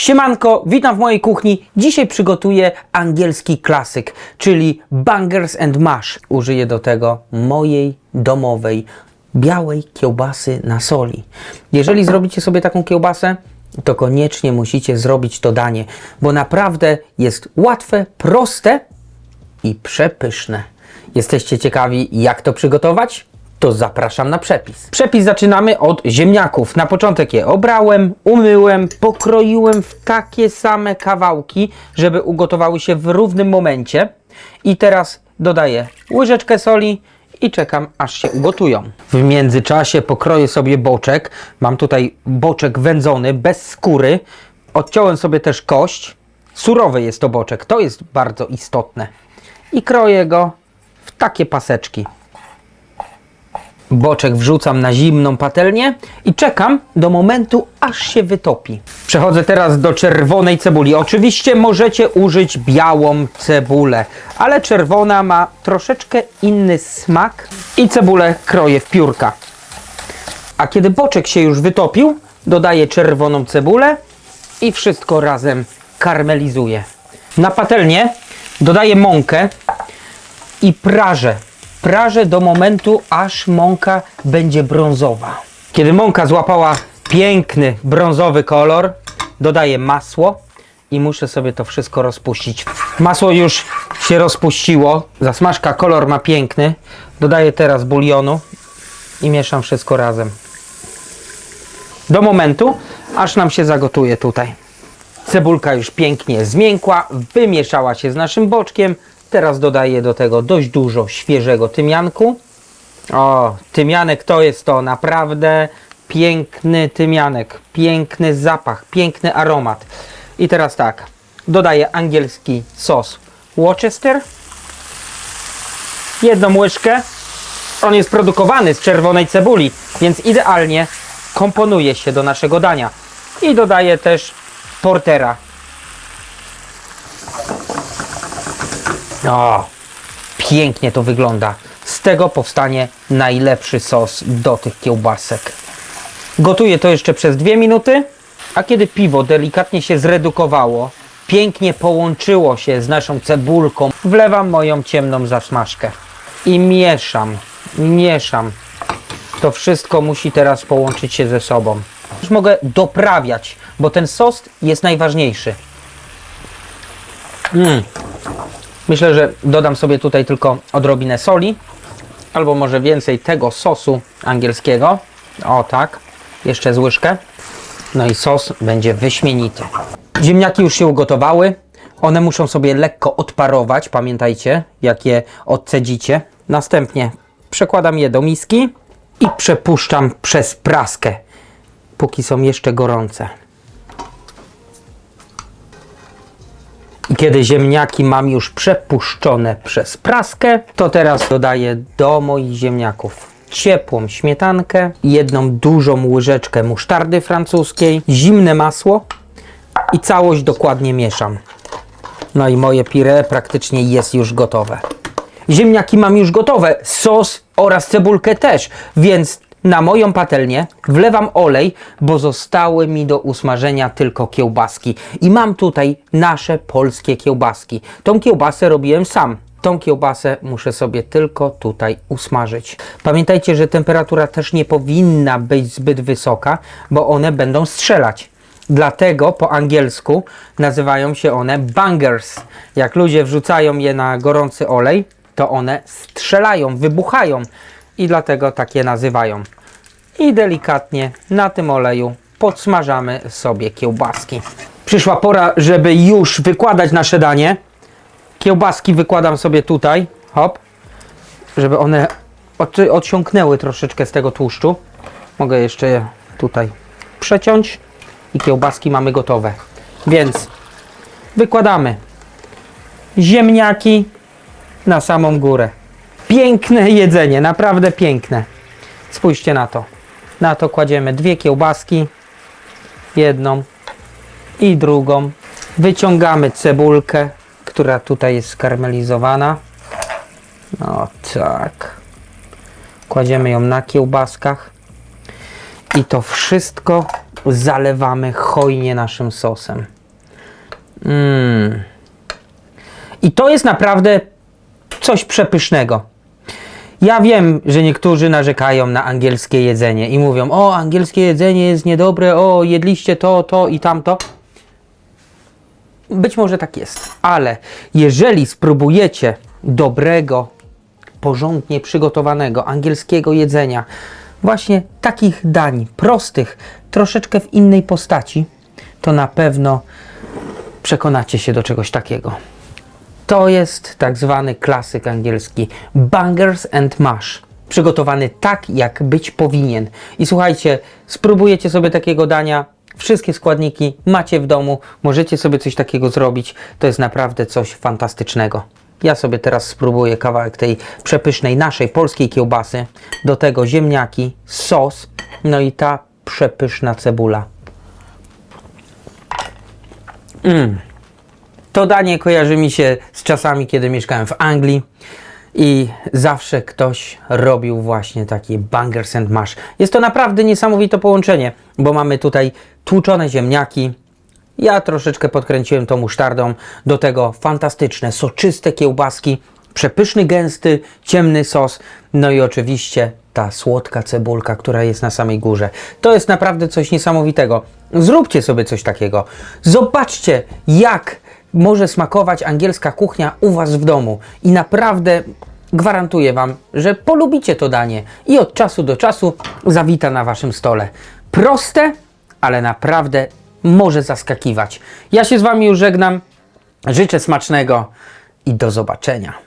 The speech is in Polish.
Siemanko, witam w mojej kuchni. Dzisiaj przygotuję angielski klasyk, czyli bangers and mash. Użyję do tego mojej domowej białej kiełbasy na soli. Jeżeli zrobicie sobie taką kiełbasę, to koniecznie musicie zrobić to danie, bo naprawdę jest łatwe, proste i przepyszne. Jesteście ciekawi, jak to przygotować? To zapraszam na przepis. Przepis zaczynamy od ziemniaków. Na początek je obrałem, umyłem, pokroiłem w takie same kawałki, żeby ugotowały się w równym momencie. I teraz dodaję łyżeczkę soli i czekam, aż się ugotują. W międzyczasie pokroję sobie boczek. Mam tutaj boczek wędzony, bez skóry. Odciąłem sobie też kość. Surowy jest to boczek, to jest bardzo istotne. I kroję go w takie paseczki. Boczek wrzucam na zimną patelnię i czekam do momentu, aż się wytopi. Przechodzę teraz do czerwonej cebuli. Oczywiście możecie użyć białą cebulę, ale czerwona ma troszeczkę inny smak i cebulę kroję w piórka. A kiedy boczek się już wytopił, dodaję czerwoną cebulę i wszystko razem karmelizuję. Na patelnię dodaję mąkę i prażę. Prażę do momentu, aż mąka będzie brązowa. Kiedy mąka złapała piękny brązowy kolor, dodaję masło i muszę sobie to wszystko rozpuścić. Masło już się rozpuściło, zasmażka kolor ma piękny. Dodaję teraz bulionu i mieszam wszystko razem. Do momentu, aż nam się zagotuje tutaj. Cebulka już pięknie zmiękła, wymieszała się z naszym boczkiem. Teraz dodaję do tego dość dużo świeżego tymianku. O, tymianek to jest to naprawdę piękny tymianek, piękny zapach, piękny aromat. I teraz tak, dodaję angielski sos Worcester. Jedną łyżkę. On jest produkowany z czerwonej cebuli, więc idealnie komponuje się do naszego dania. I dodaję też portera. O, pięknie to wygląda. Z tego powstanie najlepszy sos do tych kiełbasek. Gotuję to jeszcze przez dwie minuty, a kiedy piwo delikatnie się zredukowało, pięknie połączyło się z naszą cebulką, wlewam moją ciemną zasmażkę i mieszam, mieszam. To wszystko musi teraz połączyć się ze sobą. Już mogę doprawiać, bo ten sos jest najważniejszy. Mm. Myślę, że dodam sobie tutaj tylko odrobinę soli, albo może więcej tego sosu angielskiego. O tak, jeszcze z łyżkę. No i sos będzie wyśmienity. Ziemniaki już się ugotowały. One muszą sobie lekko odparować. Pamiętajcie, jak je odcedzicie. Następnie przekładam je do miski i przepuszczam przez praskę, póki są jeszcze gorące. Kiedy ziemniaki mam już przepuszczone przez praskę, to teraz dodaję do moich ziemniaków ciepłą śmietankę, jedną dużą łyżeczkę musztardy francuskiej, zimne masło i całość dokładnie mieszam. No i moje pire praktycznie jest już gotowe. Ziemniaki mam już gotowe, sos oraz cebulkę też, więc na moją patelnię wlewam olej, bo zostały mi do usmażenia tylko kiełbaski. I mam tutaj nasze polskie kiełbaski. Tą kiełbasę robiłem sam. Tą kiełbasę muszę sobie tylko tutaj usmażyć. Pamiętajcie, że temperatura też nie powinna być zbyt wysoka, bo one będą strzelać. Dlatego po angielsku nazywają się one bangers. Jak ludzie wrzucają je na gorący olej, to one strzelają, wybuchają i dlatego takie nazywają. I delikatnie na tym oleju podsmażamy sobie kiełbaski. Przyszła pora, żeby już wykładać nasze danie. Kiełbaski wykładam sobie tutaj, hop, żeby one od, odsiąknęły troszeczkę z tego tłuszczu. Mogę jeszcze je tutaj przeciąć i kiełbaski mamy gotowe. Więc wykładamy ziemniaki na samą górę. Piękne jedzenie, naprawdę piękne. Spójrzcie na to. Na to kładziemy dwie kiełbaski, jedną i drugą. Wyciągamy cebulkę, która tutaj jest skarmelizowana. O tak. Kładziemy ją na kiełbaskach. I to wszystko zalewamy hojnie naszym sosem. Mm. I to jest naprawdę coś przepysznego. Ja wiem, że niektórzy narzekają na angielskie jedzenie i mówią: O, angielskie jedzenie jest niedobre, o, jedliście to, to i tamto. Być może tak jest, ale jeżeli spróbujecie dobrego, porządnie przygotowanego angielskiego jedzenia, właśnie takich dań prostych, troszeczkę w innej postaci, to na pewno przekonacie się do czegoś takiego. To jest tak zwany klasyk angielski bangers and mash. Przygotowany tak, jak być powinien. I słuchajcie, spróbujecie sobie takiego dania. Wszystkie składniki macie w domu, możecie sobie coś takiego zrobić. To jest naprawdę coś fantastycznego. Ja sobie teraz spróbuję kawałek tej przepysznej naszej polskiej kiełbasy. Do tego ziemniaki, sos, no i ta przepyszna cebula. To danie kojarzy mi się czasami, kiedy mieszkałem w Anglii i zawsze ktoś robił właśnie taki bangers and mash. Jest to naprawdę niesamowite połączenie, bo mamy tutaj tłuczone ziemniaki. Ja troszeczkę podkręciłem tą musztardą, do tego fantastyczne, soczyste kiełbaski, przepyszny, gęsty, ciemny sos, no i oczywiście ta słodka cebulka, która jest na samej górze. To jest naprawdę coś niesamowitego. Zróbcie sobie coś takiego. Zobaczcie, jak może smakować angielska kuchnia u Was w domu. I naprawdę gwarantuję Wam, że polubicie to danie i od czasu do czasu zawita na Waszym stole. Proste, ale naprawdę może zaskakiwać. Ja się z Wami już żegnam. Życzę smacznego i do zobaczenia.